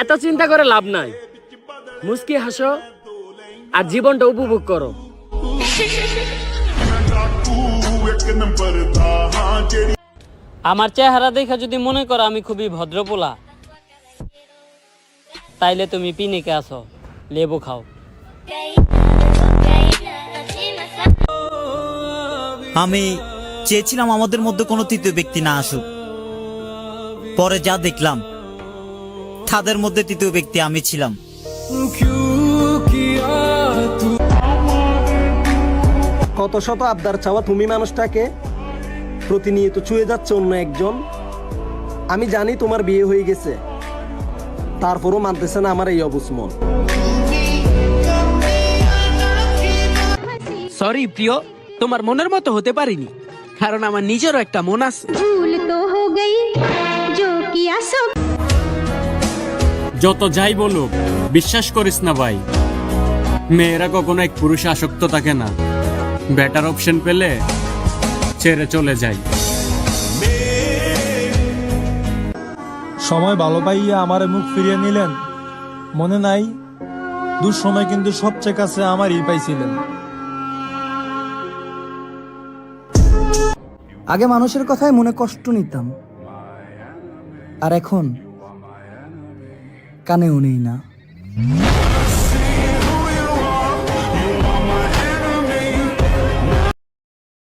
এত চিন্তা করে লাভ নাই। মুস্কি হাসো আর জীবনটা উপভোগ করো। আমার চেহারা দেখা যদি মনে করো আমি খুবই ভদ্রপোলা তাইলে তুমি পিনিকে আসো লেবু খাও। আমি চেয়েছিলাম আমাদের মধ্যে কোনো তৃতীয় ব্যক্তি না আসুক। পরে যা দেখলাম ছাদের মধ্যে তৃতীয় ব্যক্তি আমি ছিলাম। কত শত আবদার চাওয়া তুমি মানুষটাকে প্রতিনিয়ত ছুঁয়ে যাচ্ছে অন্য একজন। আমি জানি তোমার বিয়ে হয়ে গেছে। তারপরও মানতেছে না আমার এই অবুসমন সরি প্রিয় তোমার মনের মতো হতে পারিনি কারণ আমার নিজেরও একটা মন আছে। ভুল তো গই জো যত যাই বলুক বিশ্বাস করিস না ভাই। মেয়েরা কখনো এক পুরুষে আসক্ত থাকে না। বেটার অপশন পেলে ছেড়ে চলে যায় সময় ভালো পাইয়া আমারে মুখ ফিরিয়ে নিলেন। মনে নাই দুঃসময় কিন্তু সবচেয়ে কাছে আমারই পাইছিলেন। আগে মানুষের কথায় মনে কষ্ট নিতাম। আর এখন কানেও নেই না।